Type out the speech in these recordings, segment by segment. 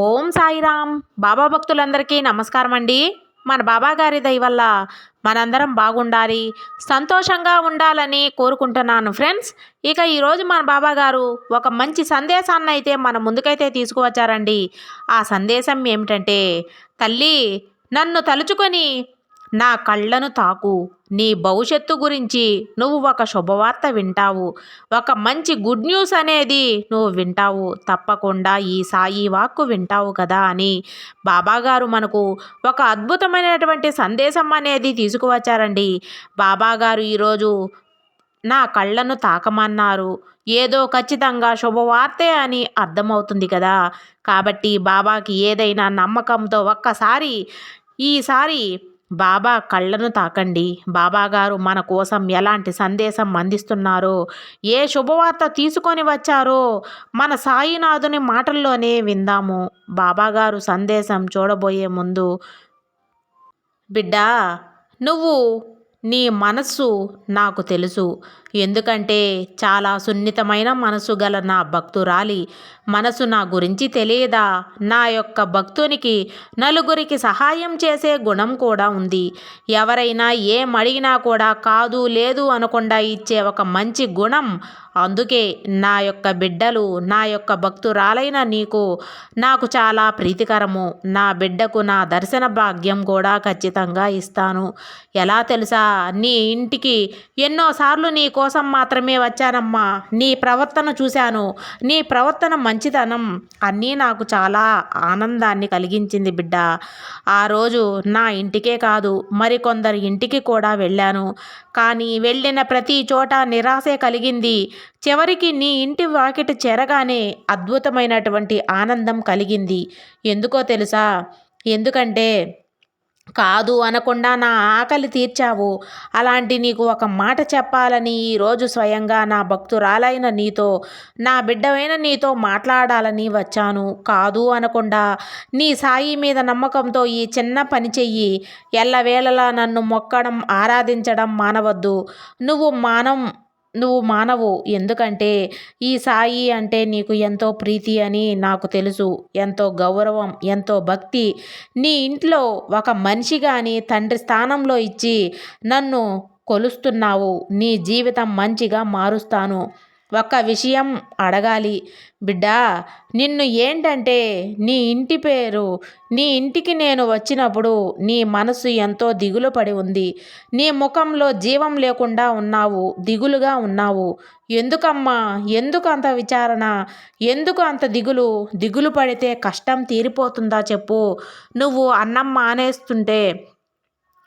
ఓం సాయిరామ్. బాబా భక్తులందరికీ నమస్కారం అండి మన బాబా గారి వల్ల మనందరం బాగుండాలి సంతోషంగా ఉండాలని కోరుకుంటున్నాను ఫ్రెండ్స్. ఇక ఈరోజు మన బాబా గారు ఒక మంచి సందేశాన్ని అయితే మన ముందుకైతే తీసుకువచ్చారండి. ఆ సందేశం ఏమిటంటే తల్లి నన్ను తలుచుకొని నా కళ్ళను తాకు. నీ భవిష్యత్తు గురించి నువ్వు ఒక శుభవార్త వింటావు. ఒక మంచి గుడ్ న్యూస్ అనేది నువ్వు వింటావు. తప్పకుండా ఈ సాయి వాక్కు వింటావు కదా అని బాబాగారు మనకు ఒక అద్భుతమైనటువంటి సందేశం అనేది తీసుకువచ్చారండి. బాబాగారు ఈరోజు నా కళ్ళను తాకమన్నారు. ఏదో ఖచ్చితంగా శుభవార్తే అని అర్థమవుతుంది కదా. కాబట్టి బాబాకి ఏదైనా నమ్మకంతో ఒక్కసారి ఈసారి బాబా కళ్ళను తాకండి. బాబాగారు మన కోసం ఎలాంటి సందేశం అందిస్తున్నారో ఏ శుభవార్త తీసుకొని వచ్చారో మన సాయినాథుని మాటల్లోనే విందాము. బాబాగారు సందేశం చూడబోయే ముందు బిడ్డా నువ్వు నీ మనస్సు నాకు తెలుసు. ఎందుకంటే చాలా సున్నితమైన మనసు గల నా భక్తురాలి. మనసు నా గురించి తెలియదా? నా యొక్క భక్తునికి నలుగురికి సహాయం చేసే గుణం కూడా ఉంది. ఎవరైనా ఏం అడిగినా కూడా కాదు లేదు అనకుండా ఇచ్చే ఒక మంచి గుణం. అందుకే నా యొక్క బిడ్డలు నా యొక్క భక్తురాలైన నీకు నాకు చాలా ప్రీతికరము. నా బిడ్డకు నా దర్శన భాగ్యం కూడా ఖచ్చితంగా ఇస్తాను. ఎలా తెలుసా? నీ ఇంటికి ఎన్నోసార్లు నీకు కోసం మాత్రమే వచ్చానమ్మా. నీ ప్రవర్తన చూశాను. నీ ప్రవర్తన మంచితనం అన్నీ నాకు చాలా ఆనందాన్ని కలిగించింది బిడ్డ. ఆ రోజు నా ఇంటికే కాదు మరికొందరి ఇంటికి కూడా వెళ్ళాను. కానీ వెళ్ళిన ప్రతి చోట నిరాశే కలిగింది. చివరికి నీ ఇంటి వాకిట చేరగానే అద్భుతమైనటువంటి ఆనందం కలిగింది. ఎందుకో తెలుసా? ఎందుకంటే కాదు అనకుండా నా ఆకలి తీర్చావు. అలాంటి నీకు ఒక మాట చెప్పాలని ఈరోజు స్వయంగా నా భక్తురాలైన నీతో నా బిడ్డవైన నీతో మాట్లాడాలని వచ్చాను. కాదు అనకుండా నీ సాయి మీద నమ్మకంతో ఈ చిన్న పని చెయ్యి. ఎల్లవేళలా నన్ను మొక్కడం ఆరాధించడం మానవద్దు. నువ్వు మానం నువ్వు మానవు. ఎందుకంటే ఈ సాయి అంటే నీకు ఎంతో ప్రీతి అని నాకు తెలుసు. ఎంతో గౌరవం ఎంతో భక్తి. నీ ఇంట్లో ఒక మనిషి కానీ తండ్రి స్థానంలో ఇచ్చి నన్ను కొలుస్తున్నావు. నీ జీవితం మంచిగా మారుస్తాను. ఒక్క విషయం అడగాలి. బిడ్డా నిన్ను ఏంటంటే నీ ఇంటి పేరు నీ ఇంటికి నేను వచ్చినప్పుడు నీ మనసు ఎంతో దిగులు పడి ఉంది. నీ ముఖంలో జీవం లేకుండా ఉన్నావు దిగులుగా ఉన్నావు. ఎందుకమ్మా? ఎందుకు అంత విచారణ? ఎందుకు అంత దిగులు? దిగులు పడితే కష్టం తీరిపోతుందా చెప్పు. నువ్వు అన్నం మానేస్తుంటే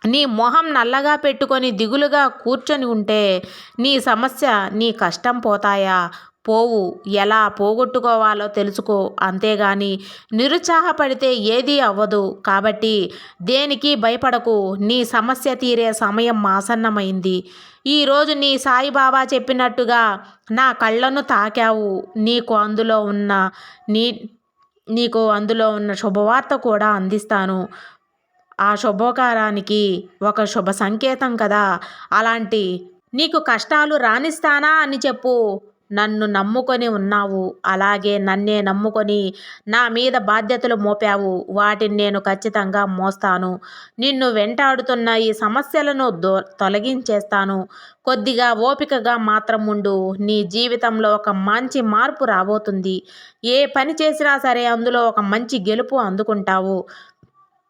నీ మొహం నల్లగా పెట్టుకొని దిగులుగా కూర్చొని ఉంటే నీ సమస్య నీ కష్టం పోతాయా? పోవు. ఎలా పోగొట్టుకోవాలో తెలుసుకో. అంతేగాని నిరుత్సాహపడితే ఏదీ అవ్వదు. కాబట్టి దేనికి భయపడకు. నీ సమస్య తీరే సమయం ఆసన్నమైంది. ఈరోజు నీ సాయిబాబా చెప్పినట్టుగా నా కళ్ళను తాకావు. నీకు అందులో ఉన్న నీ నీకు అందులో ఉన్న శుభవార్త కూడా అందిస్తాను. ఆ శుభకారానికి ఒక శుభ సంకేతం కదా. అలాంటి నీకు కష్టాలు రాణిస్తానా అని చెప్పు. నన్ను నమ్ముకొని ఉన్నావు. అలాగే నన్నే నమ్ముకొని నా మీద బాధ్యతలు మోపావు. వాటిని నేను ఖచ్చితంగా మోస్తాను. నిన్ను వెంటాడుతున్న ఈ సమస్యలను దో తొలగించేస్తాను. కొద్దిగా ఓపికగా మాత్రం ఉండు. నీ జీవితంలో ఒక మంచి మార్పు రాబోతుంది. ఏ పని చేసినా సరే అందులో ఒక మంచి గెలుపు అందుకుంటావు.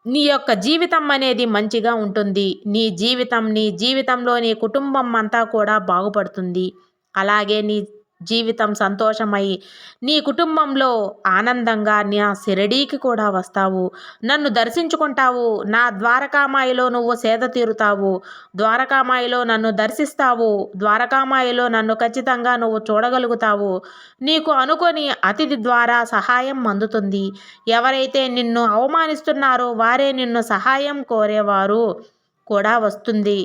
నీ యొక్క జీవితం అనేది మంచిగా ఉంటుంది. నీ జీవితం నీ జీవితంలో నీ కుటుంబం అంతా కూడా బాగుపడుతుంది. అలాగే నీ జీవితం సంతోషమై నీ కుటుంబంలో ఆనందంగా నా షిరిడీకి కూడా వస్తావు. నన్ను దర్శించుకుంటావు. నా ద్వారకామాయిలో నువ్వు సేద తీరుతావు. ద్వారకామాయిలో నన్ను దర్శిస్తావు. ద్వారకామాయిలో నన్ను ఖచ్చితంగా నువ్వు చూడగలుగుతావు. నీకు అనుకొని అతిథి ద్వారా సహాయం అందుతుంది. ఎవరైతే నిన్ను అవమానిస్తున్నారో వారే నిన్ను సహాయం కోరేవారు కూడా వస్తుంది.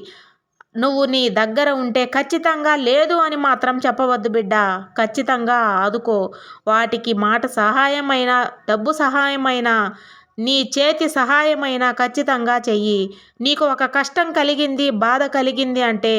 నువ్వు నీ దగ్గర ఉంటే ఖచ్చితంగా లేదు అని మాత్రం చెప్పవద్దు బిడ్డ. ఖచ్చితంగా ఆదుకో. వాటికి మాట సహాయమైన డబ్బు సహాయమైన నీ చేతి సహాయమైనా ఖచ్చితంగా చెయ్యి. నీకు ఒక కష్టం కలిగింది బాధ కలిగింది అంటే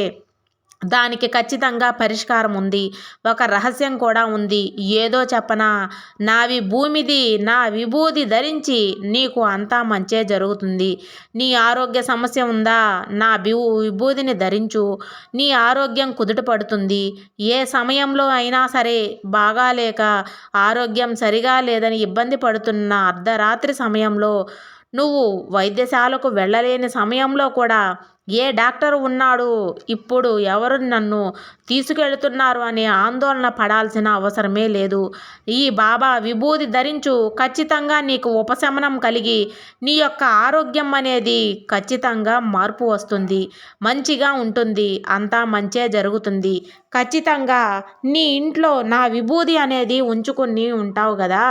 దానికి ఖచ్చితంగా పరిష్కారం ఉంది. ఒక రహస్యం కూడా ఉంది. ఏదో చెప్పనా? నావి భూమిది నా విభూది ధరించి నీకు అంతా మంచే జరుగుతుంది. నీ ఆరోగ్య సమస్య ఉందా? నా బివు విభూదిని ధరించు. నీ ఆరోగ్యం కుదుట పడుతుంది. ఏ సమయంలో అయినా సరే బాగాలేక ఆరోగ్యం సరిగా లేదని ఇబ్బంది పడుతున్న అర్ధరాత్రి సమయంలో నువ్వు వైద్యశాలకు వెళ్ళలేని సమయంలో కూడా ఏ డాక్టర్ ఉన్నాడు? ఇప్పుడు ఎవరు నన్ను తీసుకెళ్తున్నారు అనే ఆందోళన పడాల్సిన అవసరమే లేదు. ఈ బాబా విభూది ధరించు ఖచ్చితంగా నీకు ఉపశమనం కలిగి నీ యొక్క ఆరోగ్యం అనేది ఖచ్చితంగా మార్పు వస్తుంది. మంచిగా ఉంటుంది. అంతా మంచే జరుగుతుంది. ఖచ్చితంగా నీ ఇంట్లో నా విభూది అనేది ఉంచుకుని ఉంటావు కదా.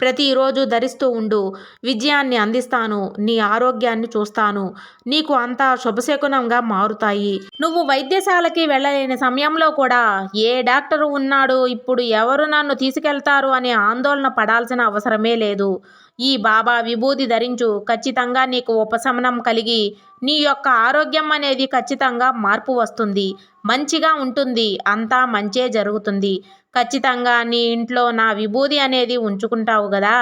ప్రతిరోజు ధరిస్తూ ఉండు. విజయాన్ని అందిస్తాను. నీ ఆరోగ్యాన్ని చూస్తాను. నీకు అంతా శుభశకునంగా మారుతాయి. నువ్వు వైద్యశాలకి వెళ్ళలేని సమయంలో కూడా ఏ డాక్టరు ఉన్నాడు? ఇప్పుడు ఎవరు నన్ను తీసుకెళ్తారు? అనే ఆందోళన పడాల్సిన అవసరమే లేదు. ఈ బాబా విభూది ధరించు ఖచ్చితంగా నీకు ఉపశమనం కలిగి నీ యొక్క ఆరోగ్యం అనేది ఖచ్చితంగా మార్పు వస్తుంది. మంచిగా ఉంటుంది. అంతా మంచే జరుగుతుంది. ఖచ్చితంగా నీ ఇంట్లో నా విభూది అనేది ఉంచుకుంటావు కదా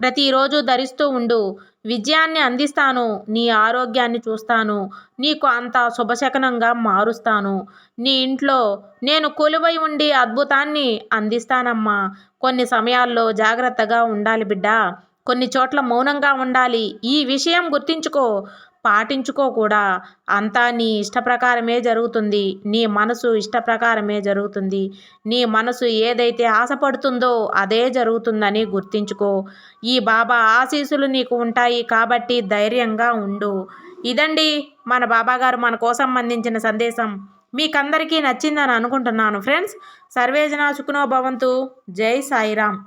ప్రతిరోజు ధరిస్తూ ఉండు. విజయాన్ని అందిస్తాను. నీ ఆరోగ్యాన్ని చూస్తాను. నీకు అంత శుభశకనంగా మారుస్తాను. నీ ఇంట్లో నేను కొలువై ఉండి అద్భుతాన్ని అందిస్తానమ్మా. కొన్ని సమయాల్లో జాగ్రత్తగా ఉండాలి బిడ్డ. కొన్ని చోట్ల మౌనంగా ఉండాలి. ఈ విషయం గుర్తించుకో. పాటించుకో కూడా. అంతా నీ ఇష్ట ప్రకారమే జరుగుతుంది. నీ మనసు ఇష్ట ప్రకారమే జరుగుతుంది. నీ మనసు ఏదైతే ఆశపడుతుందో అదే జరుగుతుందని గుర్తించుకో. ఈ బాబా ఆశీస్సులు నీకు ఉంటాయి కాబట్టి ధైర్యంగా ఉండు. ఇదండి మన బాబాగారు మన కోసం అందించిన సందేశం. మీకందరికీ నచ్చిందని అనుకుంటున్నాను. ఫ్రెండ్స్ సర్వేజన సుఖనో భవంతు. జై సాయిరామ్.